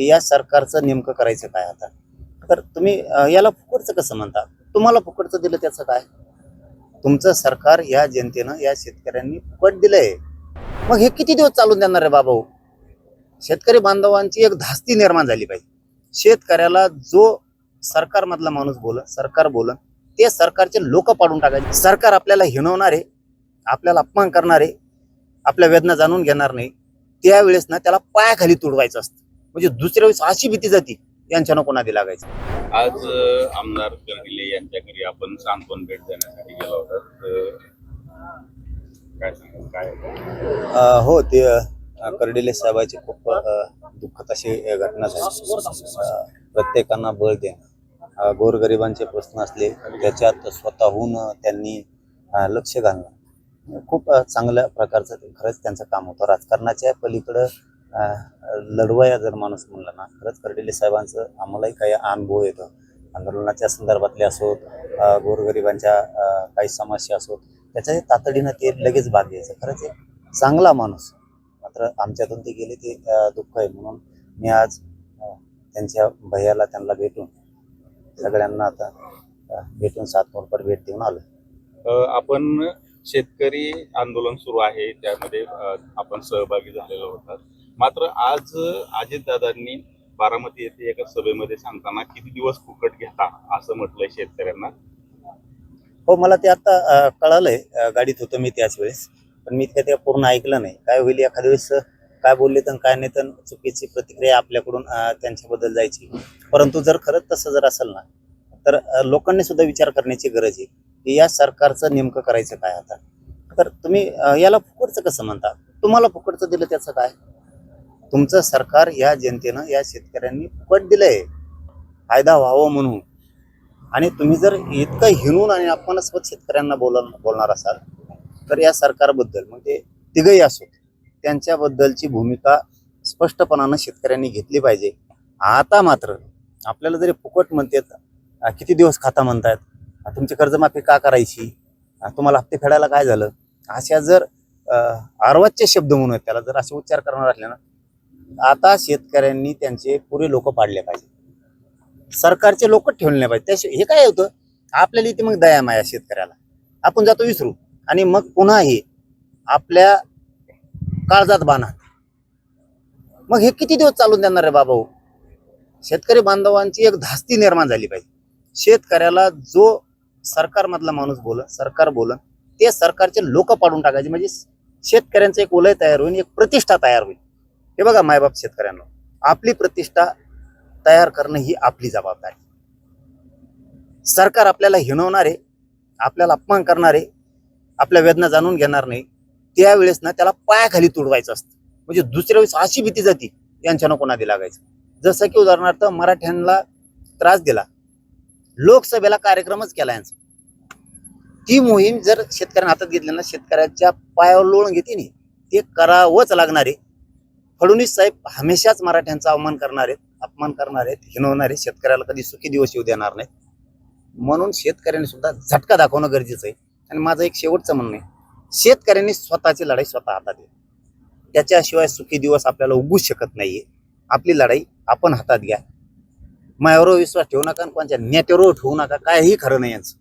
की या सरकारचं नेमकं करायचं काय आता? तर तुम्ही याला फुकटचं कसं म्हणता? तुम्हाला फुकटचं दिलं त्याचं काय? तुमचं सरकार या जनतेनं या शेतकऱ्यांनी फुकट दिलंय. मग हे किती दिवस चालून देणार आहे बाबा शेतकरी बांधवांची एक धास्ती निर्माण झाली पाहिजे. शेतकऱ्याला जो सरकारमधला माणूस बोलन सरकार बोलन ते सरकारचे लोक पाडून टाकायचे. सरकार आपल्याला हिणवणार आहे आपल्याला अपमान करणार आहे आपल्या वेदना जाणून घेणार नाही. त्यावेळेस ना त्याला पायाखाली तुडवायचं असतं. म्हणजे दुसऱ्या वेळेस अशी भीती जाती यांच्या नको नादी लागायचं? आज अ, आमदार कर्डिले यांच्या घरी आपण सांत्वन भेट देण्यासाठी गेलो होता तर काय सांगाल? काय? अ, हो ते अ, कर्डिले साहेबाची खूप अ, दुःखद अशी अ, घटना झाली. अ, प्रत्येकांना बळ देणं. अ, गोरगरिबांचे प्रश्न असले त्याच्यात स्वतःहून त्यांनी अ, लक्ष घालणं. खूप अ, चांगल्या प्रकारचं ते खरंच त्यांचं काम होतं. राजकारणाच्या पलीकडं लढवाया जर माणूस म्हणला ना खरंच कर्डिले साहेबांचं आम्हालाही काही अनुभव येतो. आंदोलनाच्या संदर्भातले असोत गोरगरिबांच्या काही समस्या असोत त्याच्या तातडीनं ते लगेच भाग घ्यायचं. खरंच एक चांगला माणूस मात्र आमच्यातून ते गेले ते दुःख आहे. म्हणून मी आज त्यांच्या भैयाला त्यांना भेटून सगळ्यांना आता भेटून सातमोरपर भेट देऊन आलो आपण शेतकरी आंदोलन सुरू आहे त्यामध्ये आपण सहभागी झालेलो होतात. मात्र आज अजितदादांनी बारामती येथे एका सभेमध्ये सांगताना किती दिवस फुकट घेता असं म्हटलंय शेतकऱ्यांना? हो मला ते आता कळालंय गाडीत होतो मी त्याच वेळेस पण मी ते पूर्ण ऐकलं नाही. काय होईल एखाद्या वेळेस काय बोलले तर काय नाही तर चुकीची प्रतिक्रिया आपल्याकडून त्यांच्याबद्दल जायची. परंतु जर खरंच तसं जर असेल ना तर लोकांनी सुद्धा विचार करण्याची गरज आहे की या सरकारचं नेमकं करायचं काय आता? तर तुम्ही याला फुकटचं कसं म्हणता? तुम्हाला फुकटचं दिलं त्याचं काय? तुमचं सरकार या जनतेनं या शेतकऱ्यांनी फुकट दिलंय. फायदा व्हावं म्हणून. आणि तुम्ही जर इतकं हिणून आणि अपमानास्पद शेतकऱ्यांना बोल बोलणार असाल तर या सरकारबद्दल म्हणजे तिघही असो त्यांच्याबद्दलची भूमिका स्पष्टपणानं शेतकऱ्यांनी घेतली पाहिजे. आता मात्र आपल्याला जरी फुकट म्हणतात किती दिवस खाता म्हणतात? तुमची कर्जमाफी का करायची? तुम्हाला हप्ते फेडायला काय झालं? अशा जर अं, अर्वाच्य शब्द म्हणून त्याला जर असे उच्चार करणार असले ना आता शेतकऱ्यांनी त्यांचे पुरे लोक पाडले पाहिजे. सरकारचे लोक ठेवले नाही पाहिजे. त्याशिवाय हे काय होतं? आपल्याला इथे मग दया माया शेतकऱ्याला. आपण जातो विसरू. आणि मग पुन्हा हे आपल्या काळजात बाणा मग हे किती दिवस चालून देणार रे बाबा हो? शेतकरी बांधवांची एक धास्ती निर्माण झाली पाहिजे. शेतकऱ्याला जो सरकारमधला माणूस बोलन सरकार बोलन ते सरकारचे लोक पाडून टाकायचे. म्हणजे शेतकऱ्यांचं एक उलय तयार होईल एक प्रतिष्ठा तयार होईल. हे बघा मायबाप शेतकऱ्यांना आपली प्रतिष्ठा तयार करणं ही आपली जबाबदारी. सरकार आपल्याला हिणवणारे आपल्याला अपमान करणारे आपल्या वेदना जाणून घेणार नाही त्यावेळेस ना त्याला पायाखाली तुडवायचं असतं. म्हणजे दुसऱ्या वेळेस अशी भीती जाती यांच्यानं कोणादी लागायचं. जसं की उदाहरणार्थ मराठ्यांना त्रास दिला. लोकसभेला कार्यक्रमच केला यांचा. ती मोहीम जर शेतकऱ्यांना हातात घेतली ना शेतकऱ्याच्या पायावर लोळून घेते नाही ते करावंच लागणार आहे. फडणवीस साहेब हमेशाच मराठ्यांचा अवमान करणार आहेत अपमान करणार आहेत हिणवणार आहेत शेतकऱ्याला कधी सुखी दिवस येऊ देणार नाहीत. म्हणून शेतकऱ्यांनी सुद्धा झटका दाखवणं गरजेचं आहे. आणि माझं एक शेवटचं म्हणणं आहे शेतकऱ्यांनी स्वतःची लढाई स्वतः हातात घ्या. त्याच्याशिवाय सुखी दिवस आपल्याला उगूच शकत नाहीये. आपली लढाई आपण हातात घ्या. मायावर विश्वास ठेवू नका आणि कोणत्या नेत्यावर ठेवू नका. काहीही खरं नाही यांचं.